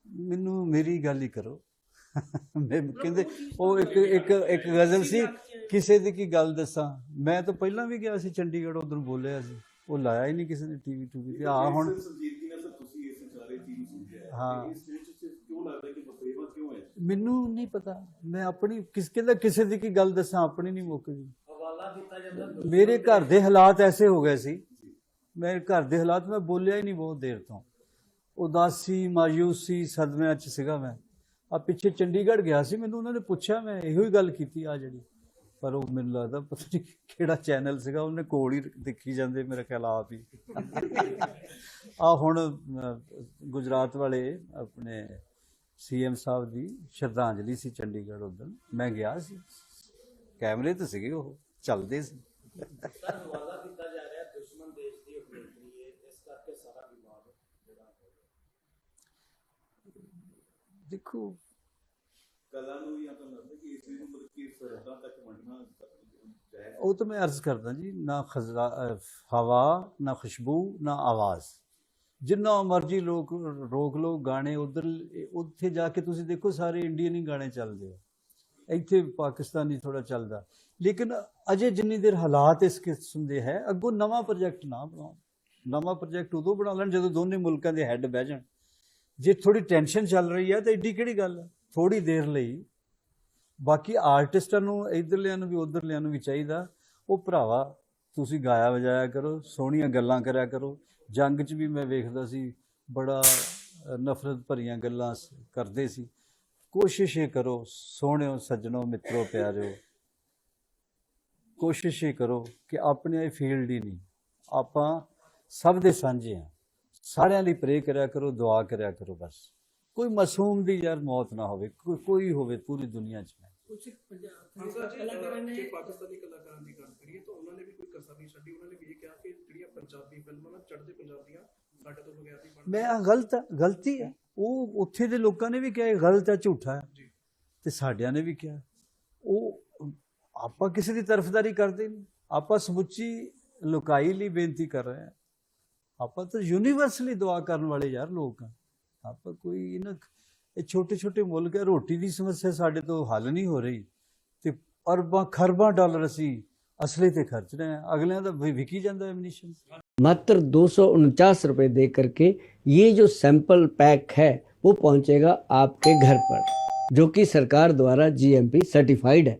ਮੈਨੂੰ ਮੇਰੀ ਗੱਲ ਹੀ ਕਰੋ। ਮੈਂ ਕਹਿੰਦੇ ਉਹ ਇੱਕ ਇੱਕ ਇੱਕ ਗਜ਼ਲ ਸੀ ਕਿਸੇ ਦੀ ਕੀ ਗੱਲ ਦੱਸਾਂ। ਮੈਂ ਤਾਂ ਪਹਿਲਾਂ ਵੀ ਗਿਆ ਸੀ ਚੰਡੀਗੜ੍ਹ ਉਧਰ ਬੋਲਿਆ ਸੀ। ਉਹ ਲਾਇਆ ਹੀ ਨਹੀਂ ਕਿਸੇ ਨੇ ਟੀਵੀ ਟੂਵੀ ਤੇ। ਆ ਹੁਣ ਸੰਜੀਦਗੀ ਨਾਲ ਸਰ ਤੁਸੀਂ ਇਸ ਸਾਰੇ ਚੀਜ਼ ਨੂੰ ਸਮਝਿਆ ਹੈ। ਹਾਂ। ਇਸ ਵਿੱਚ ਕਿਉਂ ਲੱਗਦਾ ਕਿ ਬਤੇਵਾ ਕਿਉਂ ਹੈ ਮੈਨੂੰ ਨਹੀਂ ਪਤਾ। ਮੈਂ ਆਪਣੀ ਕਿਸ ਕਹਿੰਦਾ ਕਿਸੇ ਦੀ ਕੀ ਗੱਲ ਦੱਸਾਂ ਆਪਣੀ ਨਹੀਂ ਮੁੱਕਦੀ ਮੇਰੇ ਘਰ ਦੇ ਹਾਲਾਤ ਐਸੇ ਹੋ ਗਏ ਸੀ। ਮੇਰੇ ਘਰ ਦੇ ਹਾਲਾਤ ਮੈਂ ਬੋਲਿਆ ਹੀ ਨਹੀਂ ਬਹੁਤ ਦੇਰ ਤੋਂ। ਉਦਾਸੀ ਮਾਯੂਸੀ ਸਦਮਿਆਂ ਚ ਸੀਗਾ ਮੈਂ। ਆ ਪਿੱਛੇ ਚੰਡੀਗੜ੍ਹ ਗਿਆ ਸੀ ਮੈਨੂੰ ਉਹਨਾਂ ਨੇ ਪੁੱਛਿਆ ਮੈਂ ਇਹੋ ਹੀ ਗੱਲ ਕੀਤੀ ਆ ਜਿਹੜੀ। ਪਰ ਉਹ ਮੈਨੂੰ ਲੱਗਦਾ ਪਤਾ ਨਹੀਂ ਕਿਹੜਾ ਚੈਨਲ ਸੀਗਾ ਉਹਨੇ ਕੋਲ ਹੀ ਦੇਖੀ ਜਾਂਦੇ ਮੇਰੇ ਖਿਆਲ ਆਪ ਹੀ। ਆ ਹੁਣ ਗੁਜਰਾਤ ਵਾਲੇ ਆਪਣੇ ਸੀਐਮ ਸਾਹਿਬ ਦੀ ਸ਼ਰਧਾਂਜਲੀ ਸੀ ਚੰਡੀਗੜ੍ਹ ਉਦੋਂ ਮੈਂ ਗਿਆ ਸੀ। ਕੈਮਰੇ ਤੇ ਸੀਗੇ ਉਹ ਚੱਲਦੇ ਸੀ। ਸਰ ਹਵਾਲਾ ਕੀਤਾ ਜਾ ਰਿਹਾ ਦੁਸ਼ਮਣ ਦੇਸ਼ ਦੀ ਅਭਿਨੇਤਰੀ ਹੈ ਇਸ ਕਰਕੇ ਸਾਰਾ ਵਿਵਾਦ ਜਿਹੜਾ ਹੋ। ਰਿਹਾ ਦੇਖੋ ਕਲਾ ਨੂੰ ਜਾਂ ਤਾਂ ਲੱਗਦਾ ਕਿ ਇਸ ਨੂੰ ਮਤਲਬ ਕਿ ਸਰਹੱਦਾਂ ਤੱਕ ਵੰਡਣਾ ਉਹ ਤਾਂ ਮੈਂ ਅਰਜ਼ ਕਰਦਾ ਜੀ ਨਾ ਖਜ਼ਰਾ ਹਵਾ ਨਾ ਖੁਸ਼ਬੂ ਨਾ ਆਵਾਜ਼। ਜਿੰਨਾ ਮਰਜ਼ੀ ਲੋਕ ਰੋਕ ਲੋ ਗਾਣੇ ਉਧਰ ਉੱਥੇ ਜਾ ਕੇ ਤੁਸੀਂ ਦੇਖੋ ਸਾਰੇ ਇੰਡੀਅਨ ਹੀ ਗਾਣੇ ਚੱਲਦੇ ਆ। ਇੱਥੇ ਪਾਕਿਸਤਾਨੀ ਥੋੜਾ ਚੱਲਦਾ। ਲੇਕਿਨ ਅਜੇ ਜਿੰਨੀ ਦੇਰ ਹਾਲਾਤ ਇਸ ਕਿਸਮ ਦੇ ਹੈ, ਅੱਗੋਂ ਨਵਾਂ ਪ੍ਰੋਜੈਕਟ ਨਾ ਬਣਾਓ। ਨਵਾਂ ਪ੍ਰੋਜੈਕਟ ਉਦੋਂ ਬਣਾ ਲੈਣ ਜਦੋਂ ਦੋਨੇ ਮੁਲਕਾਂ ਦੇ ਹੈੱਡ ਬਹਿ ਜਾਣ। ਜੇ ਥੋੜੀ ਟੈਨਸ਼ਨ ਚੱਲ ਰਹੀ ਹੈ ਤਾਂ ਏਡੀ ਕਿਹੜੀ ਗੱਲ ਹੈ ਥੋੜੀ ਦੇਰ ਲਈ। ਬਾਕੀ ਆਰਟਿਸਟਾਂ ਨੂੰ ਇਧਰਲਿਆਂ ਨੂੰ ਵੀ ਉਧਰਲਿਆਂ ਨੂੰ ਵੀ ਚਾਹੀਦਾ। ਉਹ ਭਰਾਵਾ ਤੁਸੀਂ ਗਾਇਆ ਵਜਾਇਆ ਕਰੋ, ਸੋਹਣੀਆਂ ਗੱਲਾਂ ਕਰਿਆ ਕਰੋ। ਜੰਗ 'ਚ ਵੀ ਮੈਂ ਵੇਖਦਾ ਸੀ, ਬੜਾ ਨਫ਼ਰਤ ਭਰੀਆਂ ਗੱਲਾਂ ਕਰਦੇ ਸੀ। ਕੋਸ਼ਿਸ਼ ਇਹ ਕਰੋ, ਸੋਹਣਿਓ, ਸੱਜਣੋ, ਮਿੱਤਰੋ, ਪਿਆਰਿਓ। ਕੋਸ਼ਿਸ਼ ਇਹ ਕਰੋ ਕਿ ਆਪਣੇ ਇਹ ਫੀਲਡ ਹੀ ਨਹੀਂ। ਆਪਾਂ ਸਭ ਦੇ ਸਾਂਝੇ ਆ। ਸਾਰਿਆਂ ਲਈ ਪ੍ਰੇ ਕਰਿਆ ਕਰੋ, ਦੁਆ ਕਰਿਆ ਕਰੋ ਬਸ। ਕੋਈ ਮਾਸੂਮ ਦੀ ਯਾਰ ਮੌਤ ਨਾ ਹੋਵੇ ਕੋਈ ਕੋਈ ਹੋਵੇ ਪੂਰੀ ਦੁਨੀਆ 'ਚ। ਕੁਝ ਪੰਜਾਬ ਕਲਾਕਾਰਾਂ ਨੇ ਪਾਕਿਸਤਾਨੀ ਕਲਾਕਾਰਾਂ ਦੀ ਗੱਲ ਕਰੀਏ ਤਾਂ ਉਹਨਾਂ ਨੇ ਵੀ ਕੋਈ ਕਸਰ ਨਹੀਂ ਛੱਡੀ। ਉਹਨਾਂ ਨੇ ਵੀ ਇਹ ਕਿਹਾ ਕਿ ਜਿਹੜੀਆਂ ਪੰਜਾਬੀ ਫਿਲਮਾਂ ਨਾ ਚੜ੍ਹਦੇ ਪੰਜਾਬੀਆਂ ਸਾਡੇ ਤੋਂ ਬਗੈਰ ਨਹੀਂ ਬਣਦੀਆਂ। ਮੈਂ ਆਹ ਗਲਤ ਹੈ ਉਹ ਉੱਥੇ ਦੇ ਲੋਕਾਂ ਨੇ ਵੀ ਕਿਹਾ ਇਹ ਗਲਤ ਹੈ ਝੂਠਾ ਹੈ। ਜੀ। ਤੇ ਸਾਡਿਆਂ ਨੇ ਵੀ ਕਿਹਾ। ਉਹ ਆਪਾਂ ਕਿਸੇ ਦੀ ਤਰਫਦਾਰੀ ਕਰਦੇ ਨਹੀਂ। ਆਪਾਂ ਸਮੁੱਚੀ ਲੋਕਾਈ ਲਈ ਬੇਨਤੀ ਕਰ ਰਹੇ ਹਾਂ। ਆਪਾਂ ਤਾਂ ਯੂਨੀਵਰਸਲੀ ਦੁਆ ਕਰਨ ਵਾਲੇ ਯਾਰ ਲੋਕ ਆ ਆਪਾਂ ਕੋਈ ਇਹਨਾਂ ਇਹ ਛੋਟੇ ਛੋਟੇ ਮੁਲਕ ਹੈ ਰੋਟੀ ਦੀ ਸਮੱਸਿਆ ਸਾਡੇ ਤੋਂ ਹੱਲ ਨਹੀਂ ਹੋ ਰਹੀ ਤੇ ਅਰਬਾਂ ਖਰਬਾਂ ਡਾਲਰ ਅਸੀਂ ਅਸਲੇ ਤੇ ਖਰਚ ਰਹੇ ਹਾਂ ਅਗਲਿਆਂ ਦਾ ਵਿ- ਵਿਕੀ ਜਾਂਦਾ ਐਮਨੀਸ਼ਨ मात्र दो सौ उनचास रुपये दे करके ये जो सैंपल पैक है वो पहुंचेगा आपके घर पर जो कि सरकार द्वारा जीएमपी सर्टिफाइड है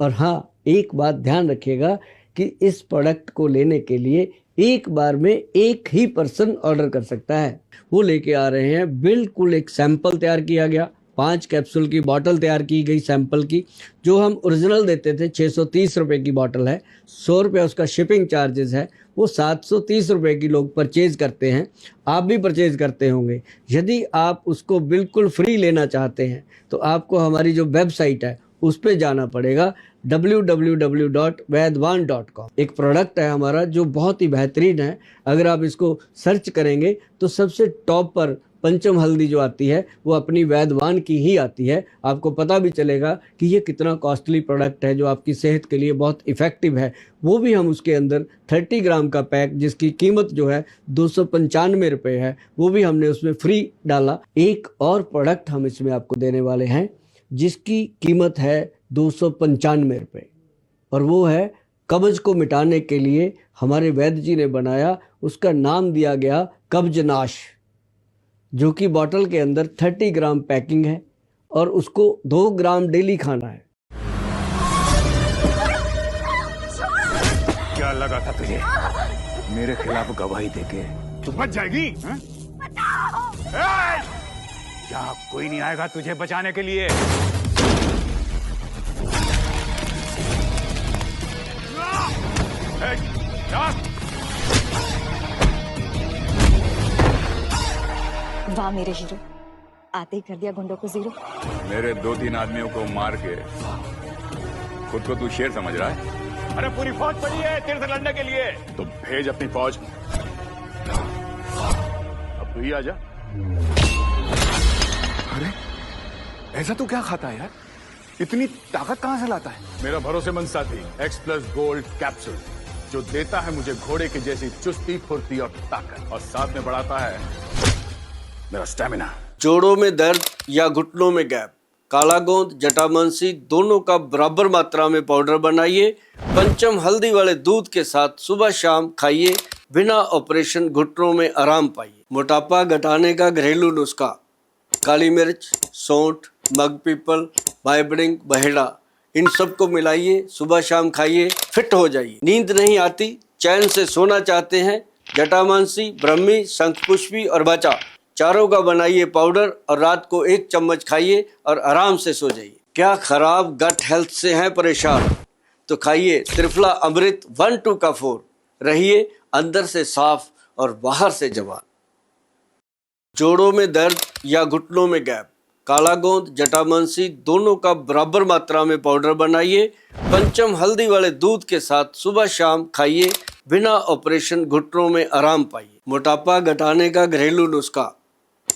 और हाँ एक बात ध्यान रखिएगा कि इस प्रोडक्ट को लेने के लिए एक बार में एक ही पर्सन ऑर्डर कर सकता है। वो लेके आ रहे हैं। बिल्कुल एक सैंपल तैयार किया गया। पाँच कैप्सूल की बोतल तैयार की गई सैंपल की। जो हम ओरिजिनल देते थे छः सौ तीस रुपये की बोतल है। सौ रुपये उसका शिपिंग चार्जेस है। वो सात सौ तीस रुपये की लोग परचेज करते हैं। आप भी परचेज करते होंगे। यदि आप उसको बिल्कुल फ्री लेना चाहते हैं तो आपको हमारी जो वेबसाइट है उस पर जाना पड़ेगा www.वैदवान.com एक प्रोडक्ट है हमारा जो बहुत ही बेहतरीन है। अगर आप इसको सर्च करेंगे तो सबसे टॉप पर पंचम हल्दी जो आती है, वो अपनी वैदवान की ही आती है। आपको पता भी चलेगा कि ये कितना कॉस्टली प्रोडक्ट है, जो आपकी सेहत के लिए बहुत इफ़ेक्टिव है। वो भी हम उसके अंदर 30 ग्राम का पैक, जिसकी कीमत जो है दो सौ है, वो भी हमने उसमें फ्री डाला। एक और प्रोडक्ट हम इसमें आपको देने वाले हैं। जिसकी कीमत है दो सौ पंचानवे रुपये और वो है कब्ज को मिटाने के लिए हमारे वैद्य जी ने बनाया उसका नाम दिया गया कब्जनाश जो कि बॉटल के अंदर 30 ग्राम पैकिंग है और उसको दो ग्राम डेली खाना है। क्या लगा था तुझे? मेरे खिलाफ गवाही देके। तू बच जाएगी हैं? यहाँ कोई नहीं आएगा तुझे बचाने के लिए? वाह मेरे हीरो। आते ही कर दिया गुंडों को ज़ीरो। मेरे दो तीन आदमियों को मार के खुद को तू शेर समझ रहा है? अरे पूरी फौज पड़ी है तेरे से लड़ने के लिए। तो भेज अपनी फौज। अब तू ही आ जा। अरे ऐसा तो क्या खाता है यार? इतनी ताकत कहाँ से लाता है? मेरा भरोसेमंद साथी एक्स प्लस गोल्ड कैप्सूल जो देता है मुझे घोड़े की जैसी चुस्ती फुर्ती और ताकत और साथ में बढ़ाता है मेरा स्टेमिना जोड़ों में दर्द या घुटनों में गैप। काला गोंद जटामांसी दोनों का बराबर मात्रा में पाउडर बनाइए। पंचम हल्दी वाले दूध के साथ सुबह शाम खाइए। बिना ऑपरेशन घुटनों में आराम पाइए। मोटापा घटाने का घरेलू नुस्खा। काली मिर्च, सौंठ, मग पीपल बाइबडिंग बहेड़ा, इन सबको मिलाइए, सुबह शाम खाइए, फिट हो जाइए। नींद नहीं आती, चैन से सोना चाहते हैं, जटामांसी, ब्रह्मी, शंखपुष्पी और बचा। चारों का बनाइए पाउडर और रात को एक चम्मच खाइए और आराम से सो जाइए। क्या खराब गट हेल्थ से हैं परेशान? तो खाइए त्रिफला अमृत वन टू का फोर। रहिए अंदर से साफ़ और बाहर से जवान। जोड़ों में दर्द या घुटनों में गैप। काला गोंद, जटामांसी दोनों का बराबर मात्रा में पाउडर बनाइए। पंचम हल्दी वाले दूध के साथ सुबह शाम खाइए। बिना ऑपरेशन घुटनों में आराम पाइए। मोटापा घटाने का घरेलू नुस्खा।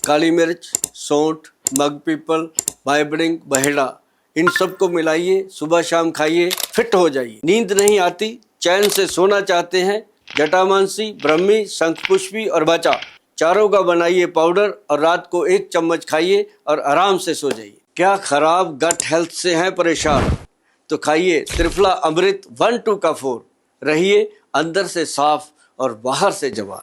काली मिर्च, सौंठ, मग पीपल बाइबडिंग बहेड़ा, इन सबको मिलाइए। सुबह शाम खाइए, फिट हो जाइए। नींद नहीं आती, चैन से सोना चाहते हैं। जटामांसी, ब्रह्मी, शंखपुष्पी और बचा। चारों का बनाइए पाउडर और रात को एक चम्मच खाइए और आराम से सो जाइए। क्या खराब गट हेल्थ से हैं परेशान? तो खाइए त्रिफला अमृत वन टू का फोर। रहिए अंदर से साफ़ और बाहर से जवान।